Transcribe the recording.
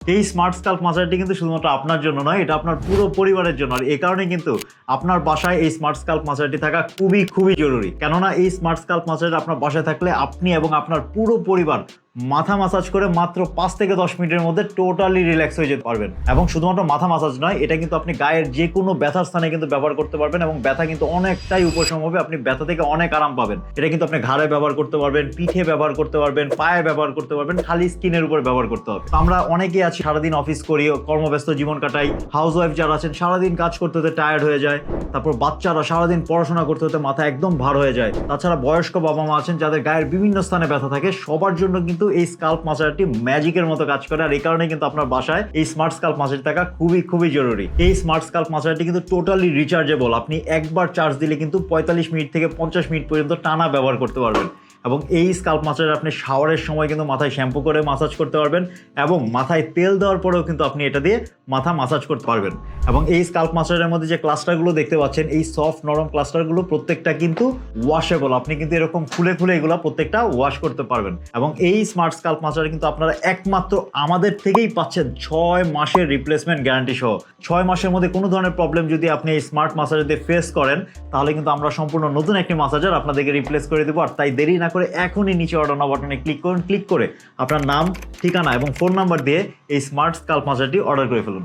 এই smart SCALP মাসাজটি কিন্তু শুধুমাত্র আপনার জন্য নয়, এটা আপনার পুরো পরিবারের জন্য। আর এই কারণে কিন্তু আপনার বাসায় এই স্মার্ট স্কাল্প মাসাজটি থাকা খুবই খুবই জরুরি। কেননা এই স্মার্ট স্কাল্প মাসাজ আপনার বাসায় থাকলে আপনি এবং আপনার পুরো পরিবার মাথা মাসাজ করে মাত্র পাঁচ থেকে দশ মিনিটের মধ্যে টোটালি রিল্যাক্স হয়ে যেতে পারবেন। এবং শুধুমাত্র মাথা মাসাজ নয়, এটা কিন্তু আপনি গায়ের যে কোনো ব্যথার স্থানে কিন্তু ব্যবহার করতে পারবেন এবং ব্যথা কিন্তু অনেকটাই উপশম হবে, আপনি ব্যথা থেকে অনেক আরাম পাবেন। এটা কিন্তু আপনি ঘাড়ে ব্যবহার করতে পারবেন, পিঠে ব্যবহার করতে পারবেন, পায়ে ব্যবহার করতে পারবেন, খালি স্কিনের উপর ব্যবহার করতে হবে। আমরা অনেকেই আছি সারাদিন অফিস করি, কর্মব্যস্ত জীবন কাটাই হাউস ওয়াইফ যারা আছেন সারাদিন কাজ করতে হতে টায়ার্ড হয়ে যায়, তারপর বাচ্চারা সারাদিন পড়াশোনা করতে হতে মাথা একদম ভার হয়ে যায়। তাছাড়া বয়স্ক বাবা মা আছেন, যাদের গায়ের বিভিন্ন স্থানে ব্যথা থাকে, সবার জন্য কিন্তু এই স্কাল্প মাসাজটি ম্যাজিকের মতো কাজ করে, আর এই কারণে কিন্তু আপনার বাসায় এই স্মার্ট স্কাল্প মাসাজ থাকা খুবই খুবই জরুরি। এই স্মার্ট স্কাল্প মাসাজটি কিন্তু টোটালি রিচার্জেবল আপনি একবার চার্জ দিলে কিন্তু পঁয়তাল্লিশ মিনিট থেকে পঞ্চাশ মিনিট পর্যন্ত টানা ব্যবহার করতে পারবেন। এবং এই স্কাল্প মাসাজ আপনি শাওয়ারের সময় কিন্তু মাথায় শ্যাম্পু করে মাসাজ করতে পারবেন এবং মাথায় তেল দেওয়ার পরেও কিন্তু আপনি এটা দিয়ে মাথা মাসাজ করতে পারবেন। এবং এই স্কাল্প মাসাজের মধ্যে যে ক্লাস্টারগুলো দেখতে পাচ্ছেন, এই সফট নরম ক্লাস্টারগুলো প্রত্যেকটা কিন্তু ওয়াশেবল আপনি কিন্তু এরকম খুলে খুলে এগুলো প্রত্যেকটা ওয়াশ করতে পারবেন। এবং এই স্মার্ট স্কাল্প মাসাজ কিন্তু আপনারা একমাত্র আমাদের থেকেই পাচ্ছেন ছয় মাসের রিপ্লেসমেন্ট গ্যারান্টি সহ। ছয় মাসের মধ্যে কোনো ধরনের প্রবলেম যদি আপনি এই স্মার্ট মাসাজ দিয়ে ফেস করেন, তাহলে কিন্তু আমরা সম্পূর্ণ নতুন একটি মাসাজার আপনাদেরকে রিপ্লেস করে দেবো। আর তাই দেরি না করে এখনই নিচে অর্ডার নাও বাটনে ক্লিক করুন। ক্লিক করে আপনার নাম, ঠিকানা এবং ফোন নাম্বার দিয়ে এই স্মার্ট স্কাল্প মাজারটি অর্ডার করে ফেলুন।